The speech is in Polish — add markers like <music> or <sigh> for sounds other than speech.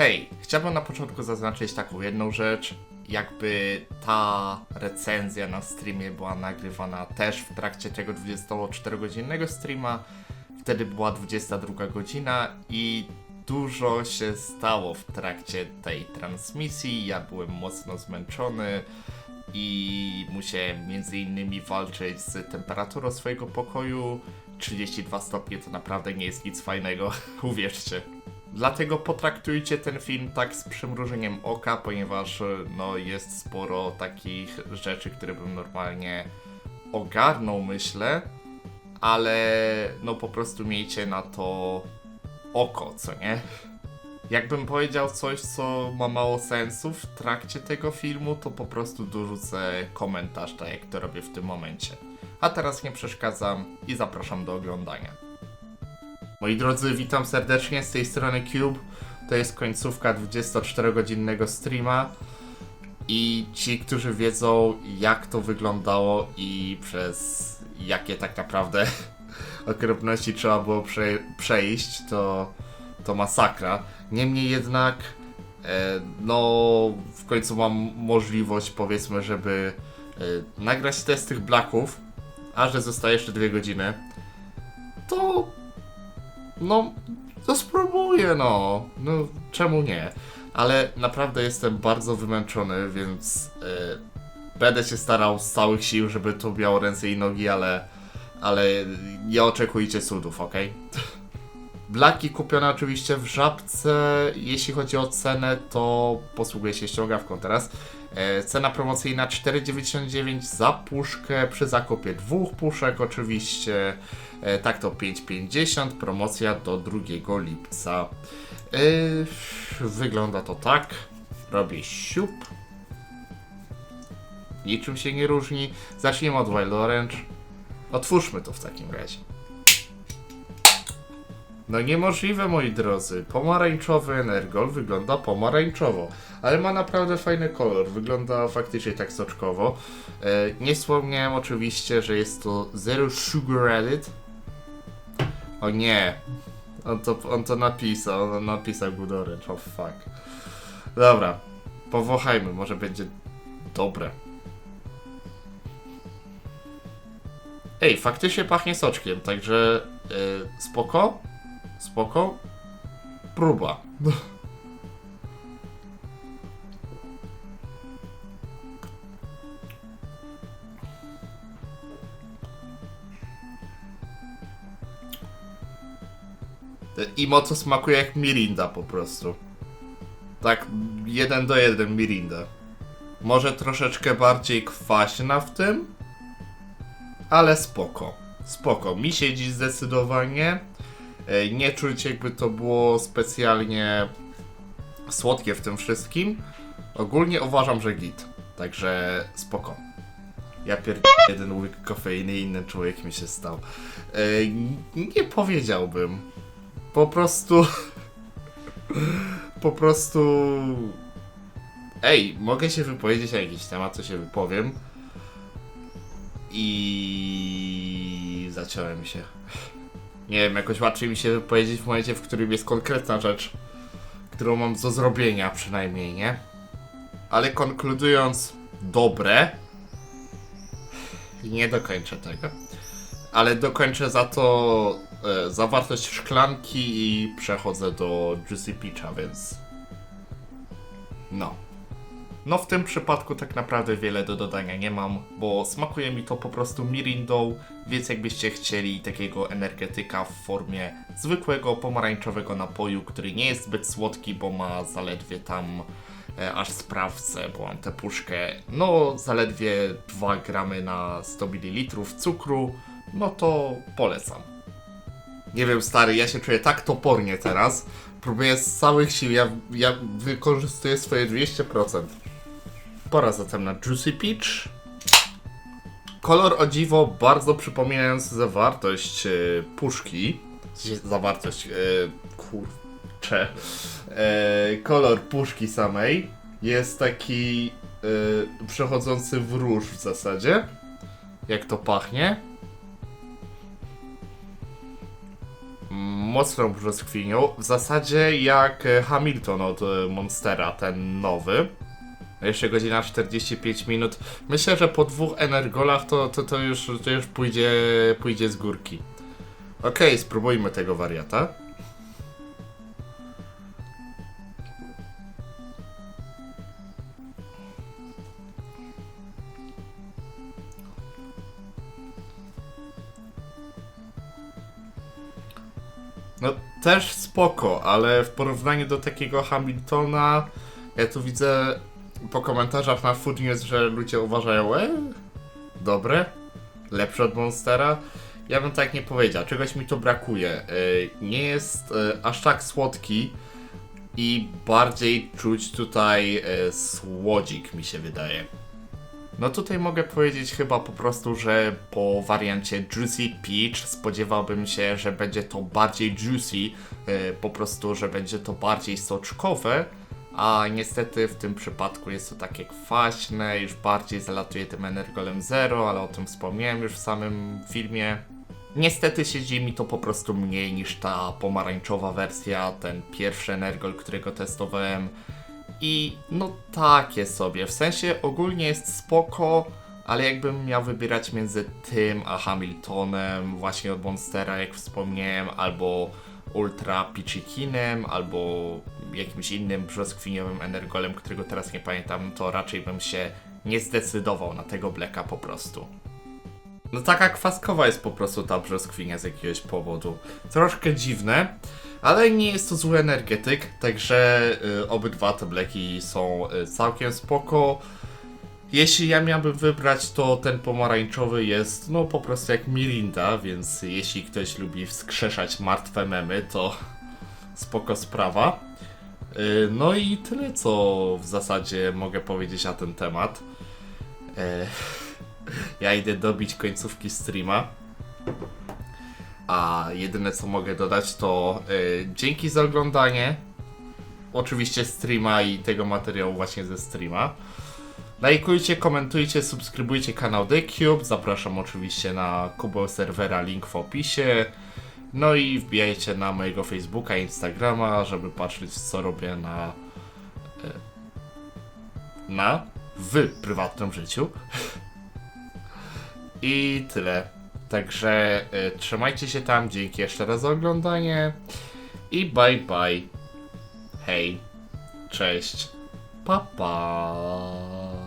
Hej, chciałbym na początku zaznaczyć taką jedną rzecz. Jakby ta recenzja na streamie była nagrywana też w trakcie tego 24-godzinnego streama. Wtedy była 22 godzina i dużo się stało w trakcie tej transmisji. Ja byłem mocno zmęczony i musiałem między innymi walczyć z temperaturą swojego pokoju. 32 stopnie to naprawdę nie jest nic fajnego, <laughs> uwierzcie. Dlatego potraktujcie ten film tak z przymrużeniem oka, ponieważ e, no, jest sporo takich rzeczy, które bym normalnie ogarnął, myślę, ale no po prostu miejcie na to oko, co nie? Jakbym powiedział coś, co ma mało sensu w trakcie tego filmu, to po prostu dorzucę komentarz, tak jak to robię w tym momencie. A teraz nie przeszkadzam i zapraszam do oglądania. Moi drodzy, witam serdecznie z tej strony Cube. To jest końcówka 24-godzinnego streama. I ci, którzy wiedzą, jak to wyglądało i przez jakie tak naprawdę <laughs> okropności trzeba było prze przejść, to, to masakra. Niemniej jednak, e, no, w końcu mam możliwość, powiedzmy, żeby e, nagrać test tych blaków, a że zostaje jeszcze dwie godziny, to no, to spróbuję, no. No, czemu nie? Ale naprawdę jestem bardzo wymęczony, więc e, będę się starał z całych sił, żeby to miało ręce i nogi, ale, ale nie oczekujcie cudów, ok? <laughs> Blaki kupione oczywiście w żabce. Jeśli chodzi o cenę, to posługuję się ściągawką teraz. E, cena promocyjna 4,99 za puszkę przy zakupie dwóch puszek oczywiście. E, tak to 5,50, promocja do 2 lipca. E, wygląda to tak. Robię siup. Niczym się nie różni. Zacznijmy od Wild Orange. Otwórzmy to w takim razie. No niemożliwe, moi drodzy. Pomarańczowy Energol wygląda pomarańczowo, ale ma naprawdę fajny kolor. Wygląda faktycznie tak soczkowo. E, nie wspomniałem oczywiście, że jest to Zero Sugar Added. O nie. On to, on to napisał, on napisał Good Orange, oh fuck. Dobra, powąchajmy, może będzie dobre. Ej, faktycznie pachnie soczkiem, także e, spoko, spoko, próba. I mocno smakuje jak Mirinda po prostu. Tak, jeden do jeden Mirinda. Może troszeczkę bardziej kwaśna w tym, ale spoko. Spoko. Mi siedzi zdecydowanie. E, Nie czuć jakby to było specjalnie słodkie w tym wszystkim. Ogólnie uważam, że git. Także spoko. Ja pierd... jeden łyk kofeiny i inny człowiek mi się stał. E, nie powiedziałbym. Po prostu... <laughs> po prostu... Ej, mogę się wypowiedzieć na jakiś temat, co się wypowiem. I zaciąłem się. Nie wiem, jakoś łatwiej mi się wypowiedzieć w momencie, w którym jest konkretna rzecz, którą mam do zrobienia przynajmniej, nie? Ale konkludując, dobre. Nie dokończę tego. Ale dokończę za to e, zawartość szklanki i przechodzę do Juicy Peacha, więc... No. No w tym przypadku tak naprawdę wiele do dodania nie mam, bo smakuje mi to po prostu mirindą, więc jakbyście chcieli takiego energetyka w formie zwykłego pomarańczowego napoju, który nie jest zbyt słodki, bo ma zaledwie tam e, aż sprawdzę, bo mam tę puszkę, no zaledwie 2 gramy na 100 ml cukru, no to polecam. Nie wiem stary, ja się czuję tak topornie teraz, próbuję z całych sił, ja, ja wykorzystuję swoje 200%. Pora zatem na Juicy Peach. Kolor o dziwo bardzo przypominający zawartość e, puszki. Zawartość, e, kurcze. E, kolor puszki samej jest taki e, przechodzący w róż w zasadzie. Jak to pachnie. mocną brzoskwinią, w zasadzie jak Hamilton od Monstera, ten nowy. Jeszcze godzina 45 minut. Myślę, że po dwóch energolach to, to, to, już, to już pójdzie, pójdzie z górki. Okej, spróbujmy tego wariata. No też spoko, ale w porównaniu do takiego Hamiltona, ja tu widzę po komentarzach na Food News, że ludzie uważają, e, dobre, lepsze od Monstera. Ja bym tak nie powiedział, czegoś mi to brakuje. E, Nie jest e, aż tak słodki i bardziej czuć tutaj e, słodzik, mi się wydaje. No tutaj mogę powiedzieć chyba po prostu, że po wariancie Juicy Peach spodziewałbym się, że będzie to bardziej juicy, po prostu, że będzie to bardziej soczkowe, a niestety w tym przypadku jest to takie kwaśne, już bardziej zalatuje tym Energolem Zero, ale o tym wspomniałem już w samym filmie. Niestety siedzi mi to po prostu mniej niż ta pomarańczowa wersja, ten pierwszy Energol, którego testowałem. I no takie sobie, w sensie ogólnie jest spoko, ale jakbym miał wybierać między tym a Hamiltonem, właśnie od Monstera, jak wspomniałem, albo Ultra Pichikinem, albo jakimś innym brzoskwiniowym energolem, którego teraz nie pamiętam, to raczej bym się nie zdecydował na tego Blacka po prostu. No taka kwaskowa jest po prostu ta brzoskwinia z jakiegoś powodu. Troszkę dziwne, ale nie jest to zły energetyk, także y, obydwa te bleki są y, całkiem spoko. Jeśli ja miałbym wybrać, to ten pomarańczowy jest no po prostu jak Mirinda, więc jeśli ktoś lubi wskrzeszać martwe memy, to <laughs> spoko sprawa. Y, No i tyle, co w zasadzie mogę powiedzieć na ten temat. E, <laughs> Ja idę dobić końcówki streama. A jedyne co mogę dodać to y, dzięki za oglądanie. Oczywiście streama i tego materiału właśnie ze streama. Lajkujcie, komentujcie, subskrybujcie kanał The Cube. Zapraszam oczywiście na Kubo serwera, link w opisie. No i wbijajcie na mojego Facebooka, Instagrama, żeby patrzeć co robię na. y, na. w prywatnym życiu. <laughs> I tyle. Także y, trzymajcie się tam, dzięki jeszcze raz za oglądanie i bye bye. Hej, cześć, pa pa.